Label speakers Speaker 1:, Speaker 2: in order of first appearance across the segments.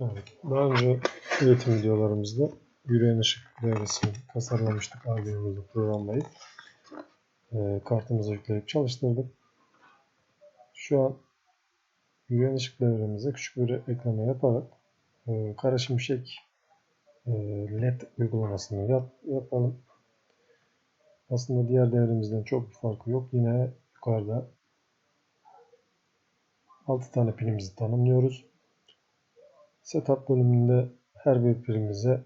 Speaker 1: Evet. Daha önce üretim videolarımızda yürüyen ışık devresini tasarlamıştık. Arduino'da programlayıp e, kartımıza yükleyip çalıştırdık. Şu an yürüyen ışık devremize küçük bir ekleme yaparak e, kara şimşek e, led uygulamasını yap, yapalım. Aslında diğer devremizden çok bir farkı yok. Yine yukarıda 6 tane pinimizi tanımlıyoruz. Setup bölümünde her bir pirimize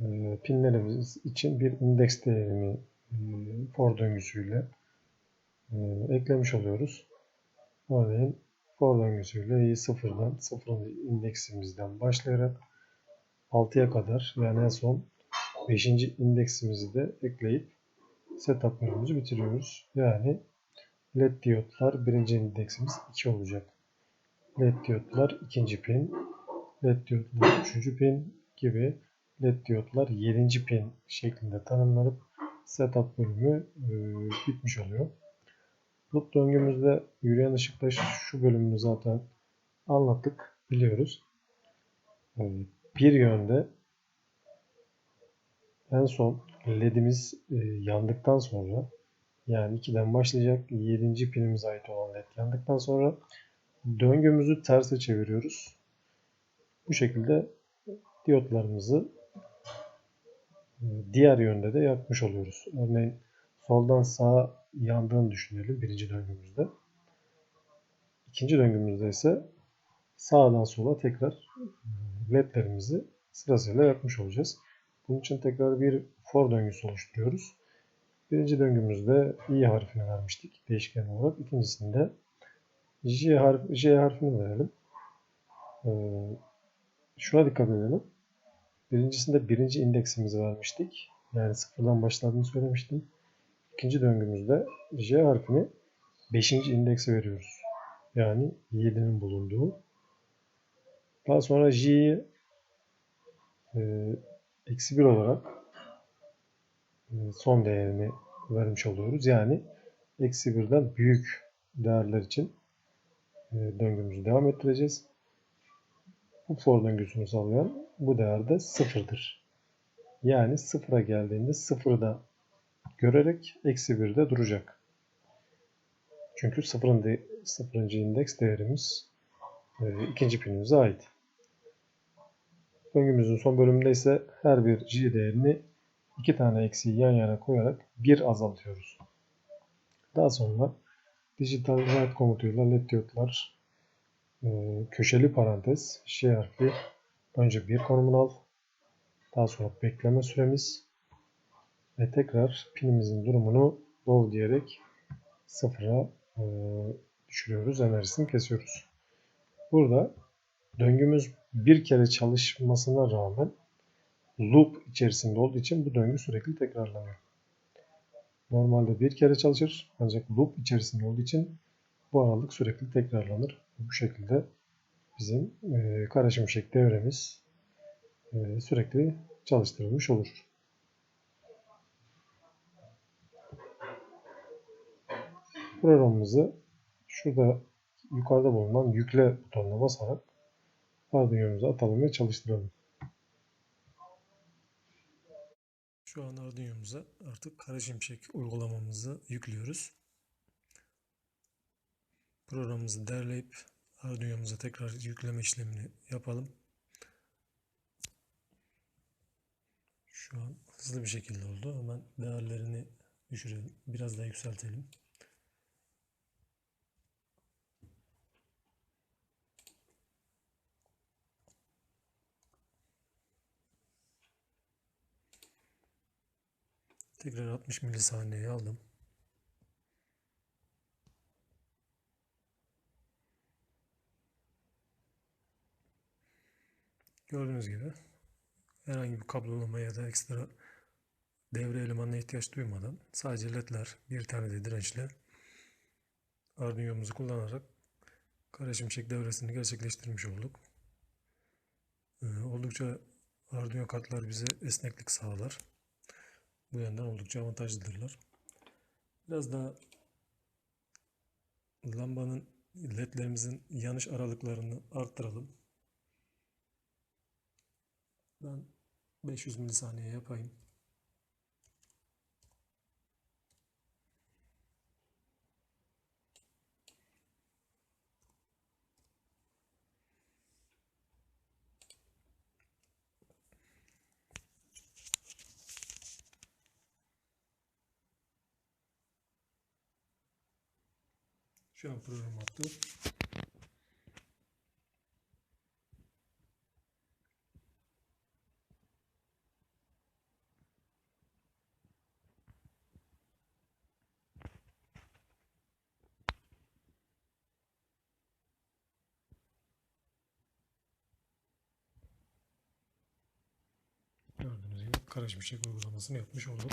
Speaker 1: e, pinlerimiz için bir indeks değerini e, for döngüsüyle e, eklemiş oluyoruz. Örneğin for döngüsüyle sıfırdan sıfırın indeksimizden başlayarak 6'ya kadar yani en son 5. indeksimizi de ekleyip setup bölümümüzü bitiriyoruz. Yani led diyotlar birinci indeksimiz 2 olacak. Led diyotlar ikinci pin, led diyotlar üçüncü pin gibi led diyotlar 7. pin şeklinde tanımlanıp setup bölümü e, bitmiş oluyor. Loop döngümüzde yürüyen ışıkta şu bölümünü zaten anlattık, biliyoruz. E, bir yönde en son ledimiz e, yandıktan sonra yani 2'den başlayacak 7. pinimize ait olan led yandıktan sonra döngümüzü terse çeviriyoruz. Bu şekilde diyotlarımızı e, diğer yönde de yakmış oluyoruz. Örneğin soldan sağa yandığını düşünelim birinci döngümüzde. İkinci döngümüzde ise sağdan sola tekrar e, ledlerimizi sırasıyla yakmış olacağız. Bunun için tekrar bir for döngüsü oluşturuyoruz. Birinci döngümüzde i harfini vermiştik değişken olarak. İkincisinde j, harf, j harfini verelim. Ee, şuna dikkat edelim. Birincisinde birinci indeksimizi vermiştik. Yani sıfırdan başladığını söylemiştim. İkinci döngümüzde j harfini beşinci indekse veriyoruz. Yani 7'nin bulunduğu. Daha sonra j'yi e, eksi 1 olarak e, son değerini vermiş oluyoruz. Yani eksi 1'den büyük değerler için döngümüzü devam ettireceğiz. Bu for döngüsünü sağlayan bu değer de sıfırdır. Yani sıfıra geldiğinde sıfırda görerek eksi 1'de duracak. Çünkü sıfırın de, sıfırıncı indeks değerimiz e, ikinci pinimize ait. Döngümüzün son bölümünde ise her bir g değerini iki tane eksiği yan yana koyarak bir azaltıyoruz. Daha sonra digital write komutuyla led diyotlar e, köşeli parantez ş harfi önce bir konumunu al. Daha sonra bekleme süremiz ve tekrar pinimizin durumunu low diyerek sıfıra e, düşürüyoruz. Enerjisini kesiyoruz. Burada döngümüz bir kere çalışmasına rağmen loop içerisinde olduğu için bu döngü sürekli tekrarlanıyor. Normalde bir kere çalışır ancak loop içerisinde olduğu için bu aralık sürekli tekrarlanır. Bu şekilde bizim e, kara devremiz e, sürekli çalıştırılmış olur. Programımızı şurada yukarıda bulunan yükle butonuna basarak Arduino'muza atalım ve çalıştıralım. Şu an Arduino'muza artık kara şimşek uygulamamızı yüklüyoruz. Programımızı derleyip Arduino'muza tekrar yükleme işlemini yapalım. Şu an hızlı bir şekilde oldu. Hemen değerlerini düşürelim. Biraz daha yükseltelim. Tekrar 60 milisaniyeye aldım. Gördüğünüz gibi herhangi bir kablolama ya da ekstra devre elemanına ihtiyaç duymadan sadece ledler bir tane de dirençle Arduino'muzu kullanarak kara şimşek devresini gerçekleştirmiş olduk. Ee, oldukça Arduino kartlar bize esneklik sağlar. Bu yönden oldukça avantajlıdırlar. Biraz daha lambanın ledlerimizin yanış aralıklarını arttıralım. Ben 500 milisaniye yapayım. Şu an program attı. Gördüğünüz gibi çek uygulamasını yapmış olduk.